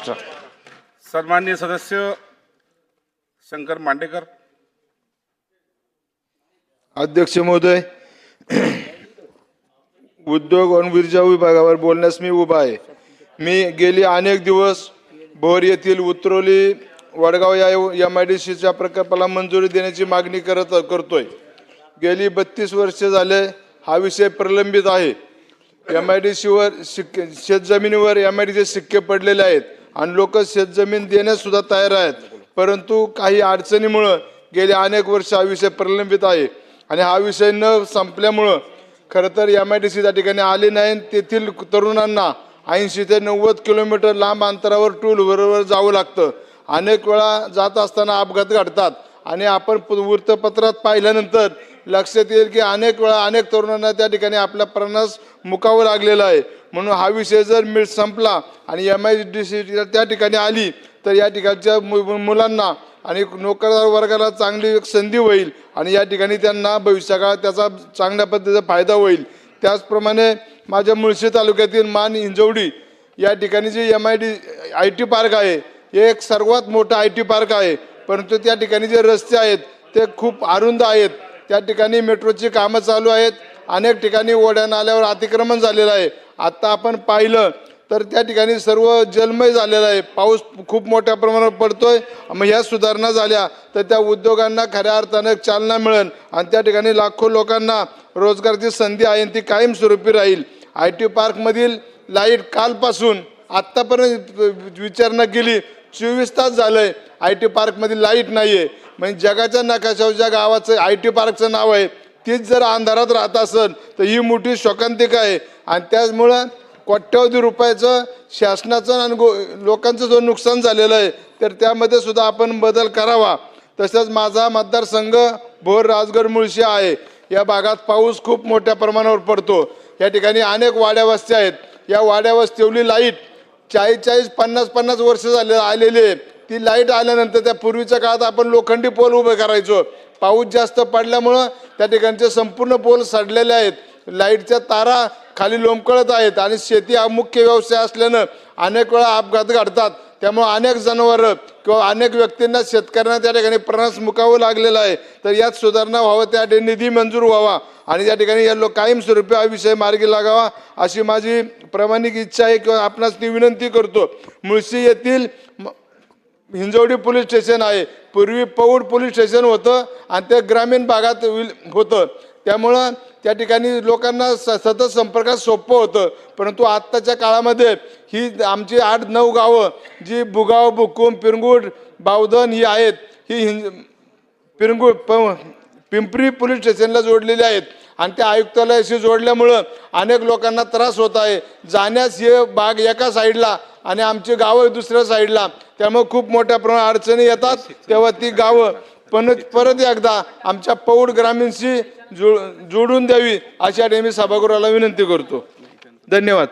सन्मान्य सदस्य शंकर मांडेकर। अध्यक्ष महोदय उद्योग आणि ऊर्जा विभागावर बोलण्यास मी उभा आहे. मी गेली अनेक दिवस भोर येथील उतरोली वडगाव या एम आय डी सीच्या प्रकल्पाला मंजुरी देण्याची मागणी करत करतोय. गेली बत्तीस वर्षे झाले हा विषय प्रलंबित आहे. एम आय डी सीवर शिक्के शेतजमिनीवर एम आय डीचे सिक्के पडलेले आहेत. आणि लोक शेतजमीन देण्याससुद्धा तयार आहेत. परंतु काही अडचणीमुळं गेले अनेक वर्ष हा विषय प्रलंबित आहे. आणि हा विषय न संपल्यामुळं खरं तर एम आय डी सी त्या ठिकाणी आले नाही आणि तेथील तरुणांना ऐंशी ते नव्वद किलोमीटर लांब अंतरावर टूल व्हीलरवर जावं लागतं. अनेक वेळा जात असताना अपघात घडतात. आणि आपण वृत्तपत्रात पाहिल्यानंतर लक्षात येईल की अनेक वेळा अनेक तरुणांना त्या ठिकाणी आपला प्रणास मुकावं लागलेलं आहे. म्हणून हा विषय जर मिळ संपला आणि एम आय डी सी त्या ठिकाणी आली तर या ठिकाणच्या मु- मुलांना आणि नोकरदार वर्गाला चांगली एक संधी होईल आणि या ठिकाणी त्यांना भविष्यकाळात त्याचा चांगल्या पद्धतीचा फायदा होईल. त्याचप्रमाणे माझ्या मुळशी तालुक्यातील मान हिंजवडी या ठिकाणी G M I D I T park आहे हे एक सर्वात मोठं आय टी पार्क आहे. परंतु त्या ठिकाणी जे रस्ते आहेत ते खूप अरुंद आहेत. त्या ठिकाणी मेट्रोची कामं चालू आहेत. अनेक ठिकाणी ओढ्या नाल्यावर अतिक्रमण झालेलं आहे. आत्ता आपण पाहिलं तर त्या ठिकाणी सर्व जलमय झालेलं आहे. पाऊस खूप मोठ्या प्रमाणात पडतोय. मग ह्या सुधारणा झाल्या तर त्या उद्योगांना खऱ्या अर्थानं चालना मिळेल आणि त्या ठिकाणी लाखो लोकांना रोजगाराची संधी आहे आणि ती कायमस्वरूपी राहील. आय टी पार्कमधील लाइट कालपासून आत्तापर्यंत विचारणा केली चोवीस तास झालंय. आय टी पार्कमध्ये लाइट नाही आहे म्हणजे जगाच्या नकाशावर ज्या गावाचं आय टी पार्कचं नाव आहे तीच जर अंधारात राहत असेल तर ही मोठी शोकांतिका आहे. आणि त्याचमुळं कोट्यावधी रुपयाचं शासनाचं आणि गो लोकांचं जो नुकसान झालेलं आहे तर त्यामध्ये सुद्धा आपण बदल करावा. तसंच माझा मतदारसंघ भोर राजगड मुळशी आहे. या भागात पाऊस खूप मोठ्या प्रमाणावर पडतो. या ठिकाणी अनेक वाड्या वस्त्या आहेत. या वाड्या वस्तीवली लाइट चाळीस चाळीस पन्नास पन्नास वर्ष झाले आलेली आहे. ती लाइट आल्यानंतर त्या पूर्वीच्या काळात आपण लोखंडी पोल उभे करायचो. पाऊस जास्त पडल्यामुळं त्या ठिकाणचे संपूर्ण पोल सडलेले आहेत. लाईटच्या तारा खाली लोंबकळत आहेत आणि शेती हा मुख्य व्यवसाय असल्यानं अनेक वेळा अपघात घडतात. त्यामुळे अनेक जनावरं किंवा अनेक व्यक्तींना शेतकऱ्यांना त्या ठिकाणी प्रणास मुकावं लागलेलं आहे. तर यात सुधारणा व्हावं त्या ठिकाणी निधी मंजूर व्हावा आणि त्या ठिकाणी या लोक कायमस्वरूपी हा विषय मार्गी लागावा अशी माझी प्रामाणिक इच्छा आहे किंवा आपणास ती विनंती करतो. मुळशी येथील हिंजवडी पोलीस स्टेशन आहे. पूर्वी पौड पोलीस स्टेशन होतं आणि ते ग्रामीण भागात विल- होतं. त्यामुळं त्या ठिकाणी लोकांना स सतत संपर्कात सोपं होतं. परंतु आत्ताच्या काळामध्ये ही आमची आठ नऊ गावं जी बुगाव बुकुम पिरंगुड बावधन ही आहेत ही हिंज पिरंगुड प पिंपरी पोलीस स्टेशनला जोडलेली आहेत. आणि त्या आयुक्तालयाशी जोडल्यामुळं अनेक लोकांना त्रास होत आहे. जाण्यास हे बाग एका साईडला आणि आमची गावं दुसऱ्या साईडला. त्यामुळे खूप मोठ्या प्रमाणात अडचणी येतात. तेव्हा ती गावं पण परत एकदा आमच्या पौड ग्रामीणशी जुळ जोडून द्यावी अशा मी सभागृहाला विनंती करतो. धन्यवाद.